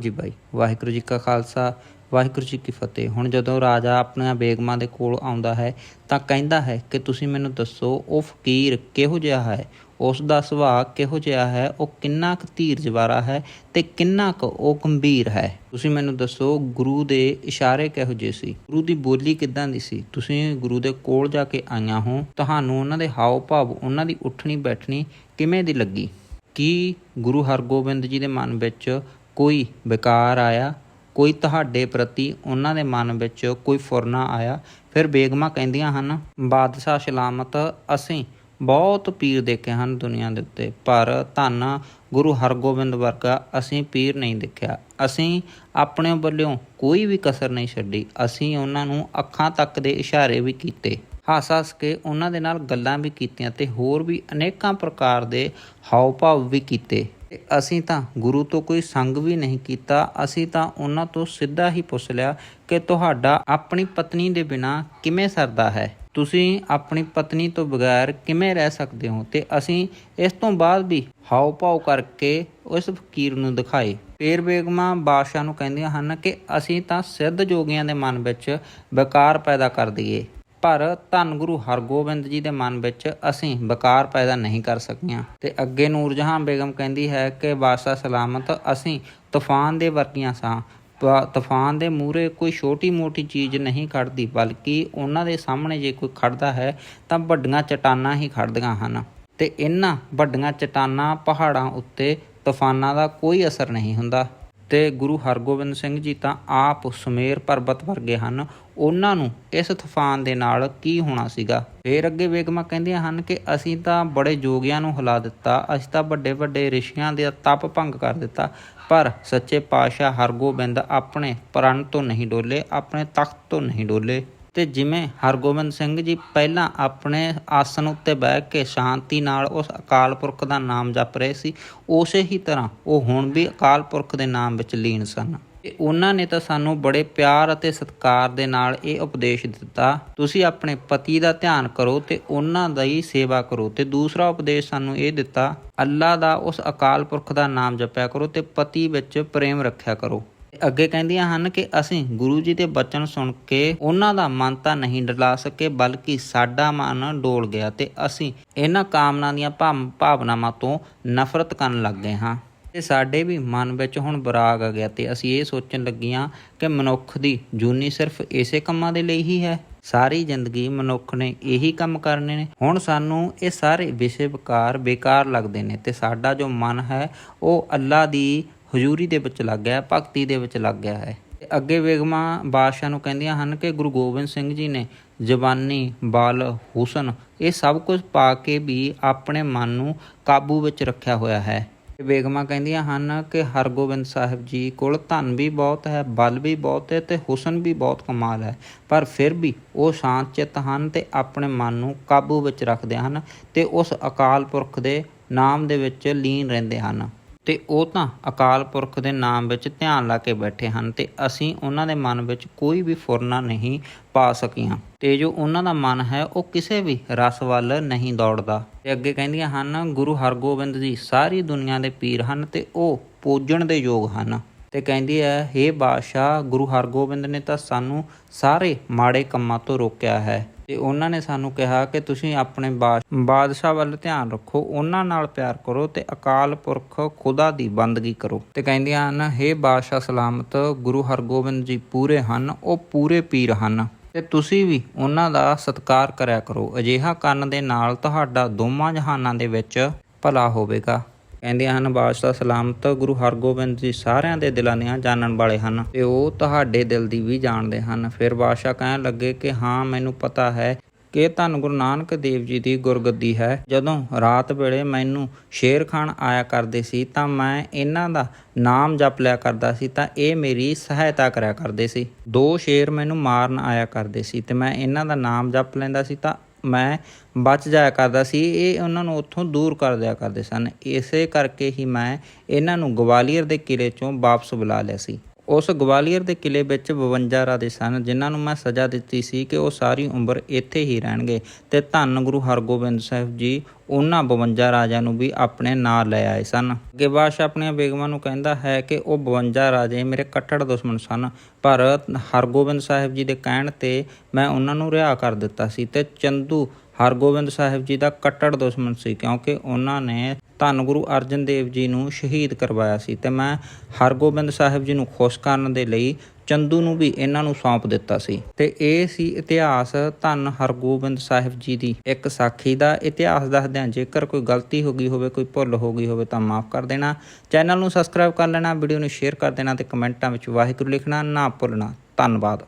ਜੀ ਬਾਈ, ਵਾਹਿਗੁਰੂ ਜੀ ਕਾ ਖਾਲਸਾ, ਵਾਹਿਗੁਰੂ ਜੀ ਕੀ ਫਤਿਹ। ਹੁਣ ਜਦੋਂ ਰਾਜਾ ਆਪਣੀਆਂ ਬੇਗਮਾਂ ਦੇ ਕੋਲ ਆਉਂਦਾ ਹੈ, ਤਾਂ ਕਹਿੰਦਾ ਹੈ ਕਿ ਤੁਸੀਂ ਮੈਨੂੰ ਦੱਸੋ ਉਹ ਫਕੀਰ ਕਿਹੋ ਜਿਹਾ ਹੈ? ਉਸ ਦਾ ਸੁਭਾਅ ਕਿਹੋ ਜਿਹਾ ਹੈ? ਉਹ ਕਿੰਨਾ ਕੁ ਧੀਰ ਜਵਾਰਾ ਹੈ ਤੇ ਕਿੰਨਾ ਕੁ ਉਹ ਗੰਭੀਰ ਹੈ? ਤੁਸੀਂ ਮੈਨੂੰ ਦੱਸੋ, ਗੁਰੂ ਦੇ ਇਸ਼ਾਰੇ ਕਿਹੋ ਜਿਹੇ ਸੀ? ਗੁਰੂ ਦੀ ਬੋਲੀ ਕਿੱਦਾਂ ਦੀ ਸੀ? ਤੁਸੀਂ ਗੁਰੂ ਦੇ ਕੋਲ ਜਾ ਕੇ ਆਈਆਂ ਹੋ, ਤੁਹਾਨੂੰ ਉਹਨਾਂ ਦੇ ਹਾਵ ਭਾਵ ਉਹਨਾਂ ਦੀ ਉੱਠਣੀ ਬੈਠਣੀ ਕਿਵੇਂ ਦੀ ਲੱਗੀ? ਕੀ ਗੁਰੂ ਹਰਗੋਬਿੰਦ ਜੀ ਦੇ ਮਨ ਵਿੱਚ ਕੋਈ ਵਿਕਾਰ ਆਇਆ, ਕੋਈ ਤੁਹਾਡੇ ਪ੍ਰਤੀ ਉਹਨਾਂ ਦੇ ਮਨ ਵਿੱਚ ਕੋਈ ਫੁਰਨਾ ਆਇਆ, ਫਿਰ ਬੇਗਮਾਂ ਕਹਿੰਦੀਆਂ ਹਨ, ਬਾਦਸ਼ਾਹ ਸਲਾਮਤ ਅਸੀਂ ਬਹੁਤ ਪੀਰ ਦੇਖੇ ਹਨ ਦੁਨੀਆ ਦੇ ਉੱਤੇ, ਪਰ ਧੰਨ ਗੁਰੂ ਹਰਗੋਬਿੰਦ ਵਰਗਾ ਅਸੀਂ ਪੀਰ ਨਹੀਂ ਦੇਖਿਆ। ਅਸੀਂ ਆਪਣੇ ਵੱਲੋਂ ਕੋਈ ਵੀ ਕਸਰ ਨਹੀਂ ਛੱਡੀ। ਅਸੀਂ ਉਹਨਾਂ ਨੂੰ ਅੱਖਾਂ ਤੱਕ ਦੇ ਇਸ਼ਾਰੇ ਵੀ ਕੀਤੇ ਹੱਸ ਹੱਸ ਕੇ ਉਹਨਾਂ ਦੇ ਨਾਲ ਗੱਲਾਂ ਵੀ ਕੀਤੀਆਂ ਤੇ ਹੋਰ ਵੀ ਅਨੇਕਾਂ ਪ੍ਰਕਾਰ ਦੇ ਹਾਵ ਭਾਵ ਵੀ ਕੀਤੇ। ਤੇ ਅਸੀਂ ਤਾਂ ਗੁਰੂ ਤੋਂ ਕੋਈ ਸੰਗ ਵੀ ਨਹੀਂ ਕੀਤਾ। ਅਸੀਂ ਤਾਂ ਉਹਨਾਂ ਤੋਂ ਸਿੱਧਾ ਹੀ ਪੁੱਛ ਲਿਆ ਕਿ ਤੁਹਾਡਾ ਆਪਣੀ ਪਤਨੀ ਦੇ ਬਿਨਾ ਕਿਵੇਂ ਸਰਦਾ ਹੈ? ਤੁਸੀਂ ਆਪਣੀ ਪਤਨੀ ਤੋਂ ਬਗੈਰ ਕਿਵੇਂ ਰਹਿ ਸਕਦੇ ਹੋ? ਤੇ ਅਸੀਂ ਇਸ ਤੋਂ ਬਾਅਦ ਵੀ ਹਾਉ ਭਾਉ ਕਰਕੇ ਉਸ ਫਕੀਰ ਨੂੰ ਦਿਖਾਏ। ਫੇਰ ਬੇਗਮਾਂ ਬਾਦਸ਼ਾਹ ਨੂੰ ਕਹਿੰਦੀਆਂ ਹਨ ਕਿ ਅਸੀਂ ਤਾਂ ਸਿੱਧ ਜੋਗੀਆਂ ਦੇ ਮਨ ਵਿੱਚ ਵਿਕਾਰ ਪੈਦਾ ਕਰ ਦਈਏ। ਪਰ ਧੰਨ ਗੁਰੂ ਹਰਗੋਬਿੰਦ ਜੀ ਦੇ ਮਨ ਵਿੱਚ ਅਸੀਂ ਵਿਕਾਰ ਪੈਦਾ ਨਹੀਂ ਕਰ ਸਕੀਆਂ। ਤੇ ਅੱਗੇ ਨੂਰਜਹਾਂ ਬੇਗਮ ਕਹਿੰਦੀ ਹੈ ਕਿ ਬਾਦਸ਼ਾਹ ਸਲਾਮਤ ਅਸੀਂ ਤੂਫਾਨ ਦੇ ਵਰਗੀਆਂ ਸਾਂ। ਤੂਫਾਨ ਦੇ ਮੂਹਰੇ ਕੋਈ ਛੋਟੀ-ਮੋਟੀ ਚੀਜ਼ ਨਹੀਂ ਖੜਦੀ, ਬਲਕਿ ਉਹਨਾਂ ਦੇ ਸਾਹਮਣੇ ਜੇ ਕੋਈ ਖੜਦਾ ਹੈ ਤਾਂ ਵੱਡੀਆਂ ਚਟਾਨਾਂ ਹੀ ਖੜਦੀਆਂ ਹਨ। ਤੇ ਇਹਨਾਂ ਵੱਡੀਆਂ ਚਟਾਨਾਂ ਪਹਾੜਾਂ ਉੱਤੇ ਤੂਫਾਨਾਂ ਦਾ ਕੋਈ ਅਸਰ ਨਹੀਂ ਹੁੰਦਾ। ਤੇ ਗੁਰੂ ਹਰਗੋਬਿੰਦ ਸਿੰਘ ਜੀ ਤਾਂ ਆਪ ਸੁਮੇਰ ਪਰਬਤ ਵਰਗੇ ਹਨ। ਉਹਨਾਂ ਨੂੰ ਇਸ ਤੂਫਾਨ ਦੇ ਨਾਲ ਕੀ ਹੋਣਾ ਸੀਗਾ? ਫੇਰ ਅੱਗੇ ਵੇਗਮਾ ਕਹਿੰਦੀਆਂ ਹਨ ਕਿ ਅਸੀਂ ਤਾਂ ਬੜੇ ਜੋਗੀਆਂ ਨੂੰ ਹਿਲਾ ਦਿੱਤਾ, ਅਸੀਂ ਤਾਂ ਵੱਡੇ ਵੱਡੇ ਰਿਸ਼ੀਆਂ ਦੇ ਤਪ ਭੰਗ ਕਰ ਦਿੱਤਾ, ਪਰ ਸੱਚੇ ਪਾਤਸ਼ਾਹ ਹਰਗੋਬਿੰਦ ਆਪਣੇ ਪ੍ਰਣ ਤੋਂ ਨਹੀਂ ਡੋਲੇ, ਆਪਣੇ ਤਖਤ ਤੋਂ ਨਹੀਂ ਡੋਲੇ। ਤੇ ਜਿਵੇਂ ਹਰਗੋਬਿੰਦ ਸਿੰਘ ਜੀ ਪਹਿਲਾਂ ਆਪਣੇ ਆਸਨ ਉੱਤੇ ਬਹਿ ਕੇ ਸ਼ਾਂਤੀ ਨਾਲ ਉਸ ਅਕਾਲ ਪੁਰਖ ਦਾ ਨਾਮ ਜਪ ਰਹੇ ਸੀ, ਉਸੇ ਹੀ ਤਰ੍ਹਾਂ ਉਹ ਹੁਣ ਵੀ ਅਕਾਲ ਪੁਰਖ ਦੇ ਨਾਮ ਵਿੱਚ ਲੀਨ ਸਨ। ਤੇ ਉਹਨਾਂ ਨੇ ਤਾਂ ਸਾਨੂੰ ਬੜੇ ਪਿਆਰ ਅਤੇ ਸਤਿਕਾਰ ਦੇ ਨਾਲ ਇਹ ਉਪਦੇਸ਼ ਦਿੱਤਾ, ਤੁਸੀਂ ਆਪਣੇ ਪਤੀ ਦਾ ਧਿਆਨ ਕਰੋ ਤੇ ਉਹਨਾਂ ਦਾ ਹੀ ਸੇਵਾ ਕਰੋ। ਤੇ ਦੂਸਰਾ ਉਪਦੇਸ਼ ਸਾਨੂੰ ਇਹ ਦਿੱਤਾ, ਅੱਲਾ ਦਾ ਉਸ ਅਕਾਲ ਪੁਰਖ ਦਾ ਨਾਮ ਜਪਿਆ ਕਰੋ ਤੇ ਪਤੀ ਵਿੱਚ ਪ੍ਰੇਮ ਰੱਖਿਆ ਕਰੋ। ਅੱਗੇ ਕਹਿੰਦੀਆਂ ਹਨ ਕਿ ਅਸੀਂ ਗੁਰੂ ਜੀ ਦੇ ਬਚਨ ਸੁਣ ਕੇ ਉਹਨਾਂ ਦਾ ਮਨ ਤਾਂ ਨਹੀਂ ਡਲਾ ਸਕੇ, ਬਲਕਿ ਸਾਡਾ ਮਨ ਡੋਲ ਗਿਆ ਤੇ ਅਸੀਂ ਇਹਨਾਂ ਕਾਮਨਾ ਦੀਆਂ ਭਾਵਨਾਵਾਂ ਤੋਂ ਨਫ਼ਰਤ ਕਰਨ ਲੱਗ ਗਏ ਹਾਂ। ਤੇ ਸਾਡੇ ਵੀ ਮਨ ਵਿੱਚ ਹੁਣ ਬਰਾਗ ਆ ਗਿਆ ਤੇ ਅਸੀਂ ਇਹ ਸੋਚਣ ਲੱਗੀਆਂ ਕਿ ਮਨੁੱਖ ਦੀ ਜੂਨੀ ਸਿਰਫ ਇਸੇ ਕੰਮਾਂ ਦੇ ਲਈ ਹੀ ਹੈ। ਸਾਰੀ ਜ਼ਿੰਦਗੀ ਮਨੁੱਖ ਨੇ ਇਹੀ ਕੰਮ ਕਰਨੇ ਨੇ। ਹੁਣ ਸਾਨੂੰ ਇਹ ਸਾਰੇ ਵਿਸ਼ੇ ਵਿਕਾਰ ਬੇਕਾਰ ਲੱਗਦੇ ਨੇ ਤੇ ਸਾਡਾ ਜੋ ਮਨ ਹੈ, ਉਹ ਅੱਲਾ ਦੀ ਹਜ਼ੂਰੀ ਦੇ ਵਿੱਚ ਲੱਗ ਗਿਆ ਹੈ, ਭਗਤੀ ਦੇ ਵਿੱਚ ਲੱਗ ਗਿਆ ਹੈ। ਤੇ ਅੱਗੇ ਬੇਗਮਾਂ ਬਾਦਸ਼ਾਹ ਨੂੰ ਕਹਿੰਦੀਆਂ ਹਨ ਕਿ ਗੁਰੂ ਗੋਬਿੰਦ ਸਿੰਘ ਜੀ ਨੇ ਜਵਾਨੀ ਬਲ ਹੁਸਨ ਇਹ ਸਭ ਕੁਝ ਪਾ ਕੇ ਵੀ ਆਪਣੇ ਮਨ ਨੂੰ ਕਾਬੂ ਵਿੱਚ ਰੱਖਿਆ ਹੋਇਆ ਹੈ। ਤੇ ਕਹਿੰਦੀਆਂ ਹਨ ਕਿ ਹਰਗੋਬਿੰਦ ਸਾਹਿਬ ਜੀ ਕੋਲ ਧਨ ਵੀ ਬਹੁਤ ਹੈ ਬਲ ਵੀ ਬਹੁਤ ਹੈ ਤੇ ਹੁਸਨ ਵੀ ਬਹੁਤ ਕਮਾਲ ਹੈ। ਪਰ ਫਿਰ ਵੀ ਉਹ ਸ਼ਾਂਤ ਚਿੱਤ ਹਨ ਤੇ ਆਪਣੇ ਮਨ ਨੂੰ ਕਾਬੂ ਵਿੱਚ ਰੱਖਦੇ ਹਨ ਤੇ ਉਸ ਅਕਾਲ ਪੁਰਖ ਦੇ ਨਾਮ ਦੇ ਵਿੱਚ ਲੀਨ ਰਹਿੰਦੇ ਹਨ। ਤੇ ਉਹ ਤਾਂ ਅਕਾਲ ਪੁਰਖ ਦੇ ਨਾਮ ਵਿੱਚ ਧਿਆਨ ਲਾ ਕੇ ਬੈਠੇ ਹਨ ਤੇ ਅਸੀਂ ਉਹਨਾਂ ਦੇ ਮਨ ਵਿੱਚ ਕੋਈ ਵੀ ਫੁਰਨਾ ਨਹੀਂ ਪਾ ਸਕੀਆਂ। ਤੇ ਜੋ ਉਹਨਾਂ ਦਾ ਮਨ ਹੈ, ਉਹ ਕਿਸੇ ਵੀ ਰਸ ਵੱਲ ਨਹੀਂ ਦੌੜਦਾ। ਤੇ ਅੱਗੇ ਕਹਿੰਦੀਆਂ ਹਨ, ਗੁਰੂ ਹਰਗੋਬਿੰਦ ਜੀ, ਸਾਰੀ ਦੁਨੀਆ ਦੇ ਪੀਰ ਹਨ ਤੇ ਉਹ ਪੂਜਣ ਦੇ ਯੋਗ ਹਨ। ਤੇ ਕਹਿੰਦੀ ਹੈ हे ਬਾਦਸ਼ਾਹ, ਗੁਰੂ ਹਰਗੋਬਿੰਦ ਨੇ ਤਾਂ ਸਾਨੂੰ ਸਾਰੇ ਮਾੜੇ ਕੰਮਾਂ ਤੋਂ ਰੋਕਿਆ ਹੈ। ਤੇ ਉਹਨਾਂ ਨੇ ਸਾਨੂੰ ਕਿਹਾ ਕਿ ਤੁਸੀਂ ਆਪਣੇ ਬਾਦਸ਼ਾਹ ਵੱਲ ਧਿਆਨ ਰੱਖੋ, ਉਹਨਾਂ ਨਾਲ ਪਿਆਰ ਕਰੋ ਤੇ ਅਕਾਲ ਪੁਰਖ ਖੁਦਾ ਦੀ ਬੰਦਗੀ ਕਰੋ। ਤੇ ਕਹਿੰਦੀਆਂ ਹਨ हे ਬਾਦਸ਼ਾਹ ਸਲਾਮਤ, ਗੁਰੂ ਹਰਗੋਬਿੰਦ ਜੀ ਪੂਰੇ ਹਨ, ਉਹ ਪੂਰੇ ਪੀਰ ਹਨ। ਤੇ ਤੁਸੀਂ ਵੀ ਉਹਨਾਂ ਦਾ ਸਤਿਕਾਰ ਕਰਿਆ ਕਰੋ, ਅਜਿਹਾ ਕਰਨ ਦੇ ਨਾਲ ਤੁਹਾਡਾ ਦੋਵਾਂ ਜਹਾਨਾਂ ਦੇ ਵਿੱਚ ਭਲਾ ਹੋਵੇਗਾ। ਕਹਿੰਦੀਆਂ ਹਨ, ਬਾਦਸ਼ਾਹ ਸਲਾਮਤ ਗੁਰੂ ਹਰਗੋਬਿੰਦ ਜੀ ਸਾਰਿਆਂ ਦੇ ਦਿਲਾਂ ਦੀਆਂ ਜਾਣਨ ਵਾਲੇ ਹਨ ਤੇ ਉਹ ਤੁਹਾਡੇ ਦਿਲ ਦੀ ਵੀ ਜਾਣਦੇ ਹਨ। ਫਿਰ ਬਾਦਸ਼ਾਹ ਕਹਿਣ ਲੱਗੇ ਕਿ, ਹਾਂ, ਮੈਨੂੰ ਪਤਾ ਹੈ ਕਿ ਧੰਨ ਗੁਰੂ ਨਾਨਕ ਦੇਵ ਜੀ ਦੀ ਗੁਰਗੱਦੀ ਹੈ। ਜਦੋਂ ਰਾਤ ਵੇਲੇ ਮੈਨੂੰ ਸ਼ੇਰ ਖਾਨ ਆਇਆ ਕਰਦੇ ਸੀ, ਤਾਂ ਮੈਂ ਇਹਨਾਂ ਦਾ ਨਾਮ ਜਪ ਲਿਆ ਕਰਦਾ ਸੀ, ਤਾਂ ਇਹ ਮੇਰੀ ਸਹਾਇਤਾ ਕਰਿਆ ਕਰਦੇ ਸੀ। ਦੋ ਸ਼ੇਰ ਮੈਨੂੰ ਮਾਰਨ ਆਇਆ ਕਰਦੇ ਸੀ ਤੇ ਮੈਂ ਇਹਨਾਂ ਦਾ ਨਾਮ ਜਪ ਲੈਂਦਾ ਸੀ, ਤਾਂ ਮੈਂ ਬਚ ਜਾਇਆ ਕਰਦਾ ਸੀ, ਇਹ ਉਹਨਾਂ ਨੂੰ ਉੱਥੋਂ ਦੂਰ ਕਰ ਦਿਆ ਕਰਦੇ ਸਨ। ਇਸੇ ਕਰਕੇ ਹੀ ਮੈਂ ਇਹਨਾਂ ਨੂੰ ਗਵਾਲੀਅਰ ਦੇ ਕਿਲੇ ਚੋਂ ਵਾਪਸ ਬੁਲਾ ਲਿਆ ਸੀ। ਉਸ ਗਵਾਲੀਅਰ ਦੇ ਕਿਲੇ ਵਿੱਚ 52 ਰਾਜੇ ਸਨ, ਜਿਨ੍ਹਾਂ ਨੂੰ ਮੈਂ ਸਜ਼ਾ ਦਿੱਤੀ ਸੀ ਕਿ ਉਹ ਸਾਰੀ ਉਮਰ ਇੱਥੇ ਹੀ ਰਹਿਣਗੇ। ਤੇ ਧੰਨ ਗੁਰੂ ਹਰਗੋਬਿੰਦ ਸਾਹਿਬ ਜੀ, ਉਹਨਾਂ 52 ਰਾਜਿਆਂ ਨੂੰ ਵੀ ਆਪਣੇ ਨਾਲ ਲੈ ਆਏ ਸਨ। ਅੱਗੇ ਬਾਦਸ਼ਾਹ ਆਪਣੀਆਂ ਬੇਗਮਾਂ ਨੂੰ ਕਹਿੰਦਾ ਹੈ ਕਿ ਉਹ 52 ਰਾਜੇ ਮੇਰੇ ਕੱਟੜ ਦੁਸ਼ਮਣ ਸਨ, ਪਰ ਹਰਗੋਬਿੰਦ ਸਾਹਿਬ ਜੀ ਦੇ ਕਹਿਣ ਤੇ ਮੈਂ ਉਹਨਾਂ ਨੂੰ ਰਿਹਾ ਕਰ ਦਿੱਤਾ ਸੀ। ਤੇ ਚੰਦੂ ਹਰਗੋਬਿੰਦ ਸਾਹਿਬ ਜੀ ਦਾ ਕੱਟੜ ਦੁਸ਼ਮਣ ਸੀ, ਕਿਉਂਕਿ ਉਹਨਾਂ ਨੇ ਧੰਨ ਗੁਰੂ ਅਰਜਨ ਦੇਵ ਜੀ ਨੂੰ ਸ਼ਹੀਦ ਕਰਵਾਇਆ ਸੀ ਤੇ ਮੈਂ ਹਰਗੋਬਿੰਦ ਸਾਹਿਬ ਜੀ ਨੂੰ ਖੁਸ਼ ਕਰਨ ਦੇ ਲਈ ਚੰਦੂ ਨੂੰ ਵੀ ਇਹਨਾਂ ਨੂੰ ਸੌਂਪ ਦਿੱਤਾ ਸੀ। ਤੇ ਇਹ ਸੀ ਇਤਿਹਾਸ ਧੰਨ ਹਰਗੋਬਿੰਦ ਸਾਹਿਬ ਜੀ ਦੀ ਇੱਕ ਸਾਖੀ ਦਾ। ਇਤਿਹਾਸ ਦੱਸਦਿਆਂ ਜੇਕਰ ਕੋਈ ਗਲਤੀ ਹੋ ਗਈ ਹੋਵੇ, ਕੋਈ ਭੁੱਲ ਹੋ ਗਈ ਹੋਵੇ ਤਾਂ ਮਾਫ ਕਰ ਦੇਣਾ। ਚੈਨਲ ਨੂੰ ਸਬਸਕ੍ਰਾਈਬ ਕਰ ਲੈਣਾ, ਵੀਡੀਓ ਨੂੰ ਸ਼ੇਅਰ ਕਰ ਦੇਣਾ ਤੇ ਕਮੈਂਟਾਂ ਵਿੱਚ ਵਾਹਿਗੁਰੂ ਲਿਖਣਾ ਨਾ ਭੁੱਲਣਾ। ਧੰਨਵਾਦ।